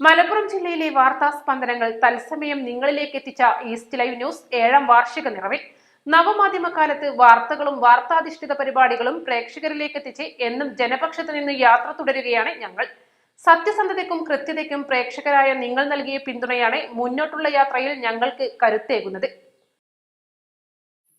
മലപ്പുറം ജില്ലയിലെ വാർത്താ സ്പന്ദനങ്ങൾ തത്സമയം നിങ്ങളിലേക്ക് എത്തിച്ച ഈസ്റ്റ് ലൈവ് ന്യൂസ് ഏഴാം വാർഷിക നിറവിൽ. നവമാധ്യമ കാലത്ത് വാർത്തകളും വാർത്താധിഷ്ഠിത പരിപാടികളും പ്രേക്ഷകരിലേക്ക് എത്തിച്ച് എന്നും ജനപക്ഷത്ത് നിന്ന് യാത്ര തുടരുകയാണ് ഞങ്ങൾ. സത്യസന്ധതയ്ക്കും കൃത്യതയ്ക്കും പ്രേക്ഷകരായ നിങ്ങൾ നൽകിയ പിന്തുണയാണ് മുന്നോട്ടുള്ള യാത്രയിൽ ഞങ്ങൾക്ക് കരുത്തേകുന്നത്.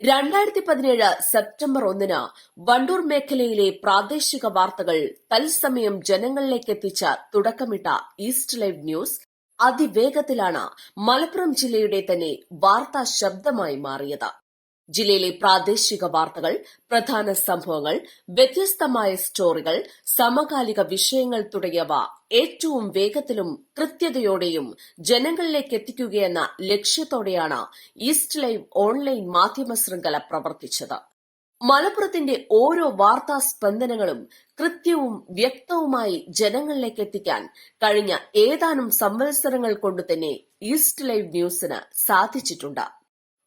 രണ്ടായിരത്തി പതിനേഴ് സെപ്റ്റംബർ ഒന്നിന് വണ്ടൂർ മേഖലയിലെ പ്രാദേശിക വാർത്തകൾ തത്സമയം ജനങ്ങളിലേക്ക് എത്തിച്ച തുടക്കമിട്ട ഈസ്റ്റ് ലൈവ് ന്യൂസ് അതിവേഗത്തിലാണ് മലപ്പുറം ജില്ലയുടെ തന്നെ വാർത്താ ശബ്ദമായി മാറിയത്. ജില്ലയിലെ പ്രാദേശിക വാർത്തകൾ പ്രധാന സംഭവങ്ങൾ വ്യത്യസ്തമായ സ്റ്റോറികൾ സമകാലിക വിഷയങ്ങൾ തുടങ്ങിയവ ഏറ്റവും വേഗത്തിലും കൃത്യതയോടെയും ജനങ്ങളിലേക്ക് എത്തിക്കുകയെന്ന ലക്ഷ്യത്തോടെയാണ് ഈസ്റ്റ് ലൈവ് ഓൺലൈൻ മാധ്യമ ശൃംഖല പ്രവർത്തിച്ചത്. മലപ്പുറത്തിന്റെ ഓരോ വാർത്താ സ്പന്ദനങ്ങളും കൃത്യവും വ്യക്തവുമായി ജനങ്ങളിലേക്ക് എത്തിക്കാൻ കഴിഞ്ഞ ഏതാനും സംവത്സരങ്ങൾ കൊണ്ട് തന്നെ ഈസ്റ്റ് ലൈവ് ന്യൂസിന് സാധിച്ചിട്ടുണ്ട്.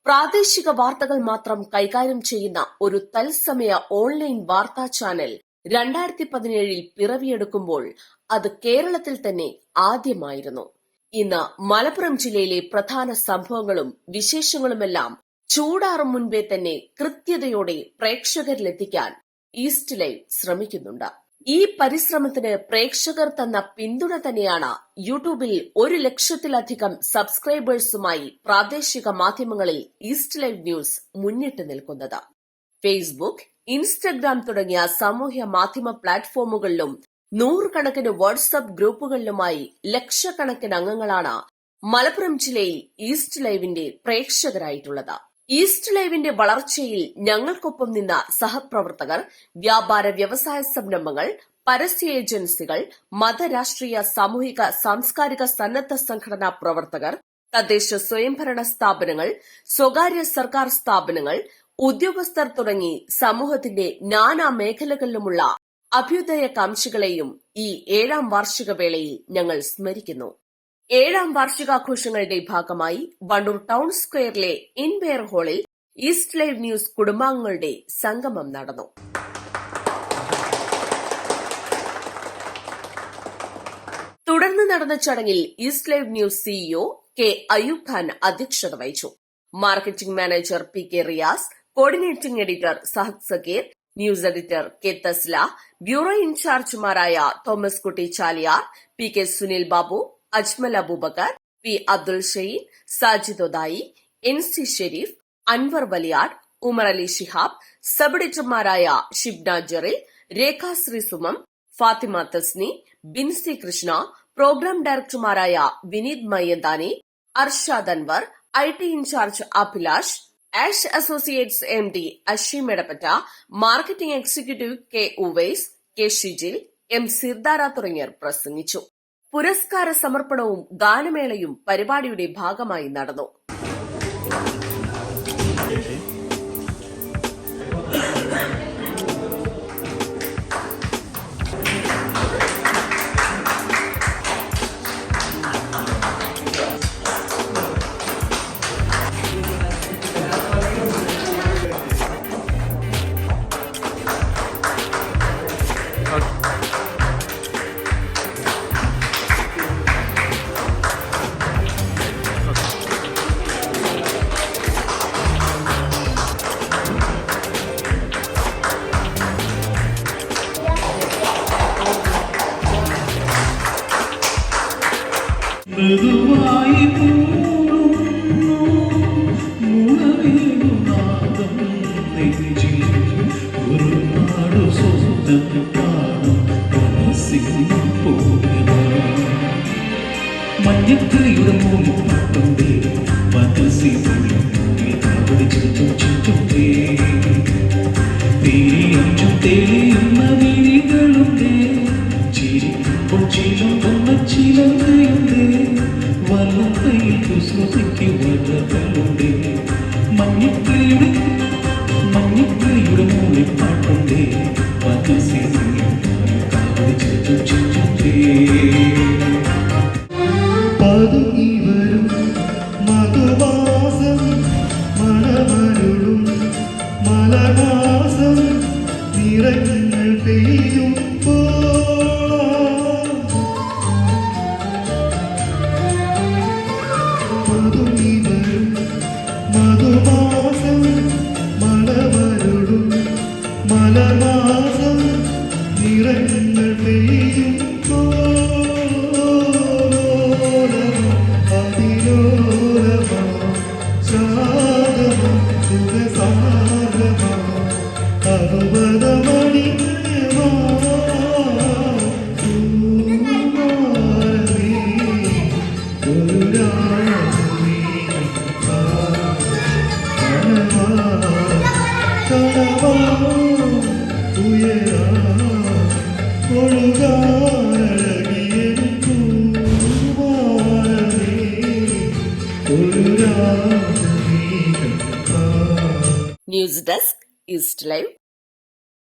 പ്രാദേശിക വാർത്തകൾ മാത്രം കൈകാര്യം ചെയ്യുന്ന ഒരു തത്സമയ ഓൺലൈൻ വാർത്താ ചാനൽ രണ്ടായിരത്തി പതിനേഴിൽ പിറവിയെടുക്കുമ്പോൾ അത് കേരളത്തിൽ തന്നെ ആദ്യമായിരുന്നു. ഇന്ന് മലപ്പുറം ജില്ലയിലെ പ്രധാന സംഭവങ്ങളും വിശേഷങ്ങളുമെല്ലാം ചൂടാറും മുൻപേ തന്നെ കൃത്യതയോടെ പ്രേക്ഷകരിലെത്തിക്കാൻ ഈസ്റ്റ് ലൈവ് ശ്രമിക്കുന്നുണ്ട്. ഈ പരിശ്രമത്തിന് പ്രേക്ഷകർ തന്ന പിന്തുണ തന്നെയാണ് യൂട്യൂബിൽ ഒരു ലക്ഷത്തിലധികം സബ്സ്ക്രൈബേഴ്സുമായി പ്രാദേശിക മാധ്യമങ്ങളിൽ ഈസ്റ്റ് ലൈവ് ന്യൂസ് മുന്നിട്ട് നിൽക്കുന്നത്. ഫേസ്ബുക്ക് ഇൻസ്റ്റഗ്രാം തുടങ്ങിയ സാമൂഹ്യ മാധ്യമ പ്ലാറ്റ്ഫോമുകളിലും നൂറുകണക്കിന് വാട്സ്ആപ്പ് ഗ്രൂപ്പുകളിലുമായി ലക്ഷക്കണക്കിന് അംഗങ്ങളാണ് മലപ്പുറം ജില്ലയിൽ ഈസ്റ്റ് ലൈവിന്റെ പ്രേക്ഷകരായിട്ടുള്ളത്. ഈസ്റ്റ് ലൈവിന്റെ വളർച്ചയിൽ ഞങ്ങൾക്കൊപ്പം നിന്ന സഹപ്രവർത്തകർ വ്യാപാര വ്യവസായ സംരംഭങ്ങൾ പരസ്യ ഏജൻസികൾ മതരാഷ്ട്രീയ സാമൂഹിക സാംസ്കാരിക സന്നദ്ധ സംഘടനാ പ്രവർത്തകർ തദ്ദേശ സ്വയംഭരണ സ്ഥാപനങ്ങൾ സ്വകാര്യ സർക്കാർ സ്ഥാപനങ്ങൾ ഉദ്യോഗസ്ഥർ തുടങ്ങി സമൂഹത്തിന്റെ നാനാ മേഖലകളിലുമുള്ള അഭ്യുദയ കാംക്ഷികളെയും ഈ ഏഴാം വാർഷിക വേളയിൽ ഞങ്ങൾ സ്മരിക്കുന്നു. ഏഴാം വാർഷികാഘോഷങ്ങളുടെ ഭാഗമായി വണ്ടൂർ ടൗൺ സ്ക്വയറിലെ ഇൻബെയർ ഹാളിൽ ഈസ്റ്റ് ലൈവ് ന്യൂസ് കുടുംബാംഗങ്ങളുടെ സംഗമം നടന്നു. തുടർന്ന് നടന്ന ചടങ്ങിൽ east live news CEO K Ayub Khan അധ്യക്ഷത വഹിച്ചു. Marketing manager P K Riyas coordinating editor Sahad Sakkeer news editor K Thasla bureau ഇൻചാർജുമാരായ Thomas Kutty Chaliyar P K Sunil Babu Ajmal Abubakar P Abdul Shane Sajid Odayi N C Sharif Anwar Valiyad Umar Ali Shihab sub എഡിറ്റർമാരായ Shibna Jaril Rekhasree Sumam Fathima Thasni Binsi Krishna programme ഡയറക്ടർമാരായ Vineeth Mayyanthani Arshad Anwar I T in charge Abhilash Ash Associates M D Ashim Edappatta marketing executive K Uvais K Shijil M Sirdara തുടങ്ങിയവർ പ്രസംഗിച്ചു. പുരസ്കാര സമർപ്പണവും ഗാനമേളയും പരിപാടിയുടെ ഭാഗമായി നടന്നു மெதுவாய் போடும் முழவேணுநாதம் நெஞ்சில் ஒரு நாடு சொந்தம் பாடும் மனசில் போகிறோம் மஞ்சத்தில் இடமும் கொண்டே மனசி அப்படி சுற்றும் சுற்றும் தேடி தேடி அஞ்சும் தேடி പാട്ടുണ്ടേ വരും മധുവാസം ന്യൂസ് ഡെസ്ക് ഈസ്റ്റ് ലൈവ്